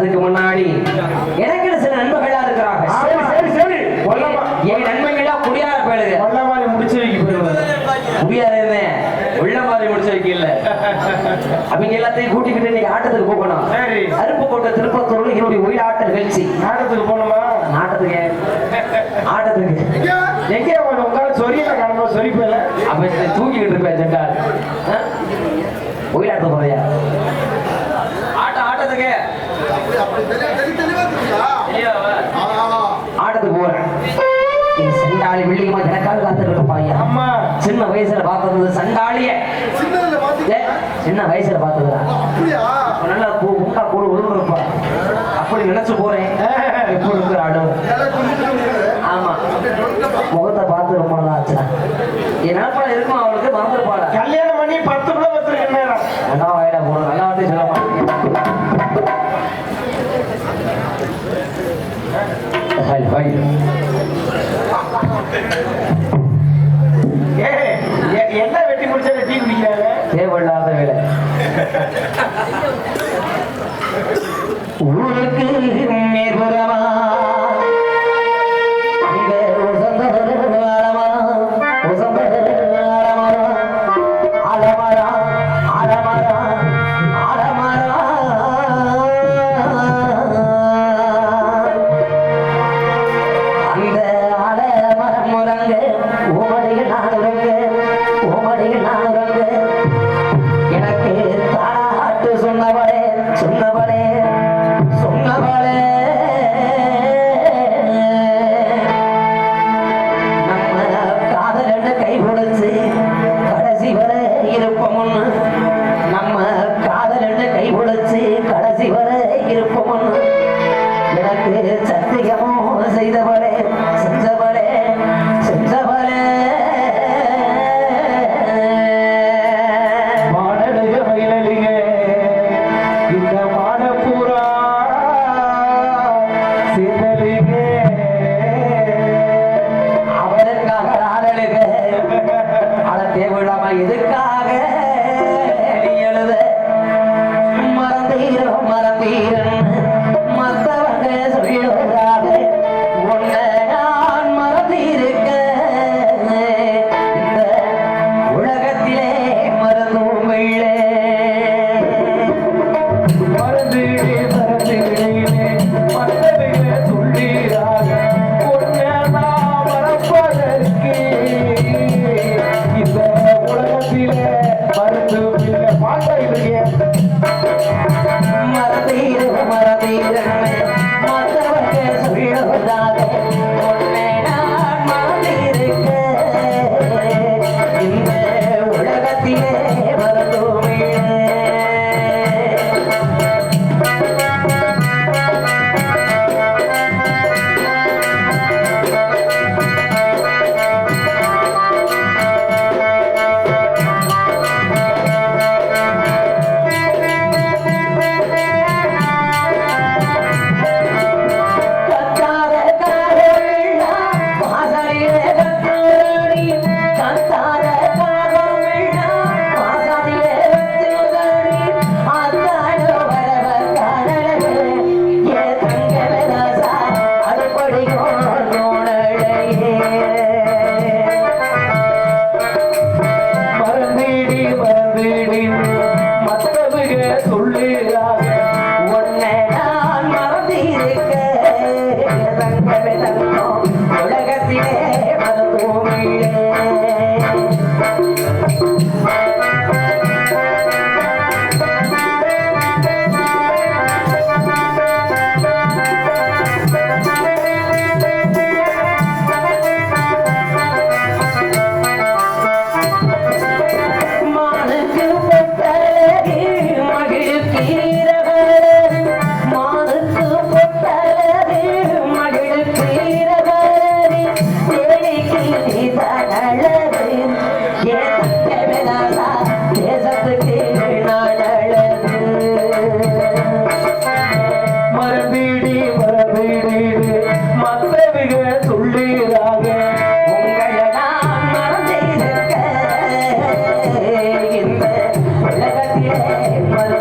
அதுக்கு முன்னாடி எனக்கு சில நண்பர்களா இருக்கிறாங்க. என் நண்பர்களா குடியார கொல்ல மாதிரி முடிச்சு வைக்க போயிருவாரு குடியார இருந்தேன் உள்ள மாதிரி முடிச்சு வைக்கல. அவங்க எல்லாத்தையும் கூட்டிக்கிட்டு இன்னைக்கு ஆட்டத்துக்கு போகணும். சரி. அருப்புக்கோட்டை திருப்பத்தூர்ல என்னுடைய ஒயிலாட்ட நிகழ்ச்சி போகணுமா? ஆட்டத்துக்கு. ஆட்டத்துக்கு எங்கே போன உட்காந்து சொரியல காணும்போது சொரி போயில அப்ப தூங்கிக்கிட்டு இருப்பேன் ஜெண்டால். ஒயிலாட்ட போறியா ஆட்டத்துக்கு போறேன். இந்த சண்டாளி வெள்ளியம்மா எனக்காக பையன் ஆமா சின்ன வயசுல பார்த்தது சண்டாளிய. சின்ன வயசுல பார்த்ததுடா நல்லா முட்டா கூட உருவா அப்படி நினைச்சு போறேன். இருக்கிற என்ன வெட்டி முடிச்சாலும் டீ குடிக்கிறாங்க தேவையில்லாத வேலை.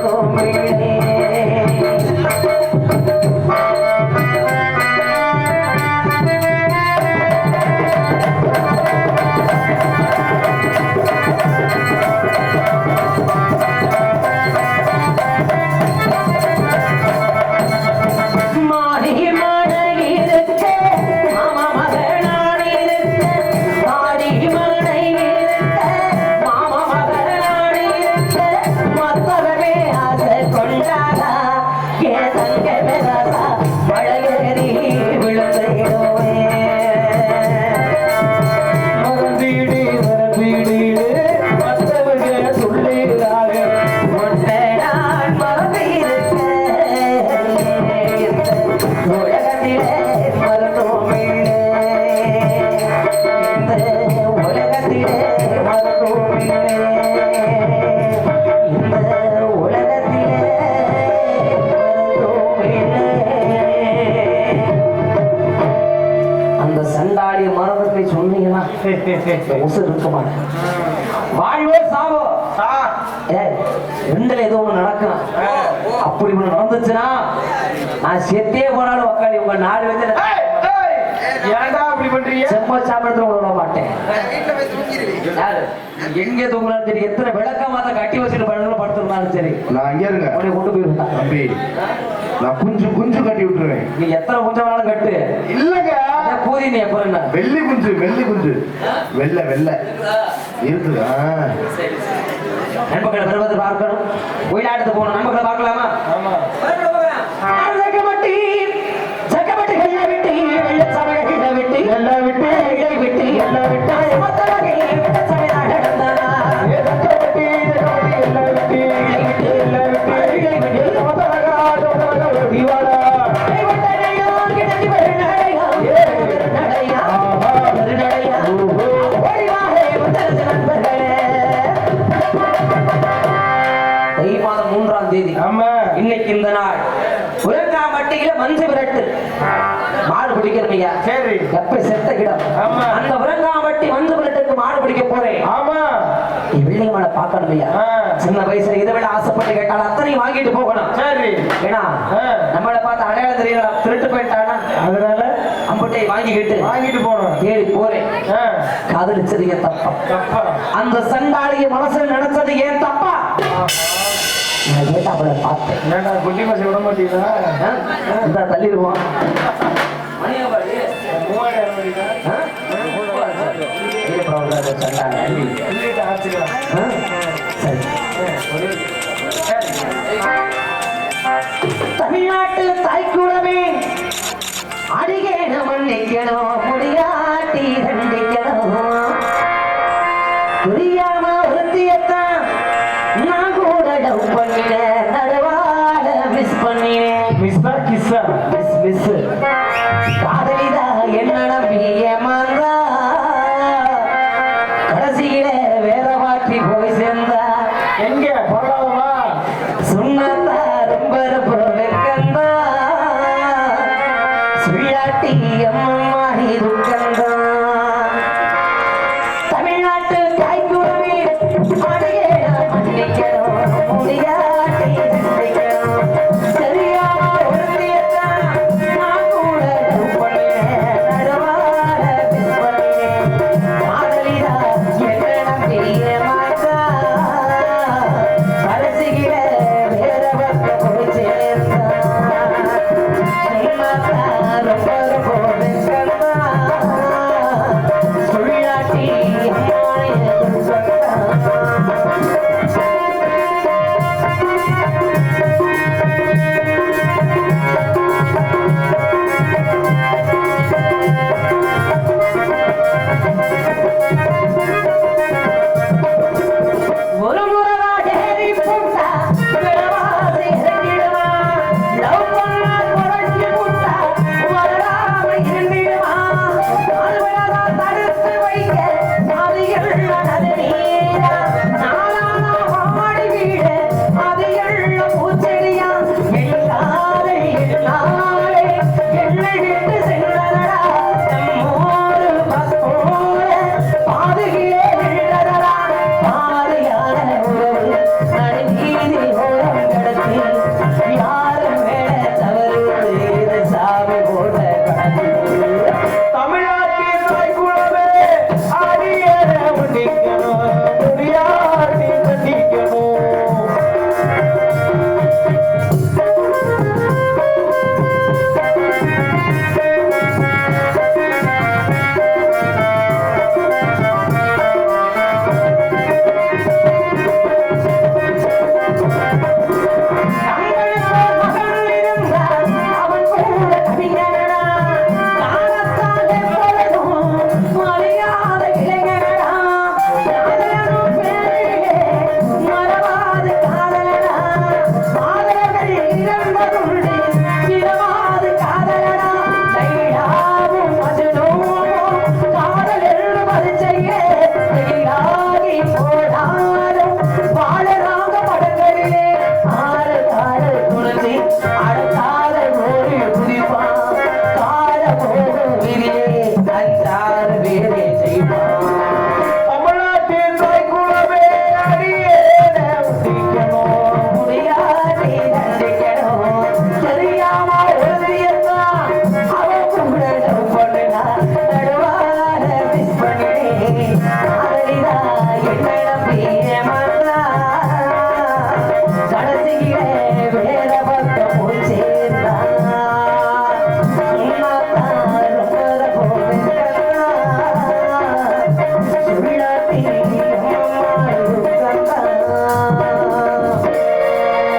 come in. சண்டாளிய மரபத்தை சொன்னீங்கன்னா உசு இருக்க மாட்டேன். வாழ்வோ சாவோ. ரெண்டுல ஏதோ ஒண்ணு நடக்கணும் அப்படி ஒண்ணு நடந்துச்சுன்னா நான் செத்தே போனாலும் உக்காளி உங்க நாலு வந்து ஏய், ஏய், ஏன்டா அப்படி பண்றீங்க? செம்ம சாப்பிடத்துல விட மாட்டேன். எங்க தூங்கினாலும் சரி எத்தனை விளக்க மாத்த கட்டி வச்சுட்டு படுத்திருந்தாலும் சரி. நான் அங்கே இருங்க உடனே கொண்டு போயிருந்தான் தம்பி. நான் குஞ்சு குஞ்சு கட்டி விட்டுருவேன். நீ எத்தனை கொஞ்சம் வேணாலும் கட்டு. இல்லங்க. கூதி நீ எப்ப என்ன வெள்ளி குஞ்சு வெள்ளி குஞ்சு. வெள்ளை வெள்ளை. இருக்குது. நண்பர்களை பெறுவது பார்க்கணும். ஒயிலாட்டத்து போகணும். நண்பர்களை பார்க்கலாமா? ஆமா. தை மாதம் மூன்றாம் தேதி. ஆமா. இன்னைக்கு இந்த நாள். உலகாம்பட்டியில மஞ்சு விரட்டு. மாடு பிடிக்கணும் ஐயா. சரி. எப்ப செத்த கிடம். ஆமா. அந்த உலகாம்பட்டி மஞ்சு விரட்டுக்கு மாடு பிடிக்க போறேன். ஆமா. நீ வெள்ளை மாடை பார்க்கணும் ஐயா. சின்ன வயசுல இதை விட ஆசைப்பட்டு கேட்டால் அத்தனையும் வாங்கிட்டு போகணும். சரி. ஏன்னா. நம்மளை பார்த்து அடையாளம் தெரியல திருட்டு போயிட்டானா? அதனால அம்பட்டை வாங்கிக்கிட்டு வாங்கிட்டு போனோம் தேடி போறேன். காதலிச்சது ஏன் தப்பா? தப்பா. அந்த சண்டாளிய மனசுல நினைச்சது ஏன் தப்பா? நான் கேட்டா அவளை பார்த்தேன். ஏன்டா குட்டி மாசி விட மாட்டீங்களா? இந்தா? சரி. தமிழ்நாட்டு தாய்க்குடமே அடிகேன மன்னிக்கணும் முடியாட்டி என்னடா என்ன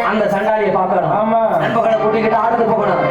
அந்த சண்டாளியை பார்க்கணும். நண்பர்களை கூட்டிக்கிட்டு ஆடுறது போகணும்.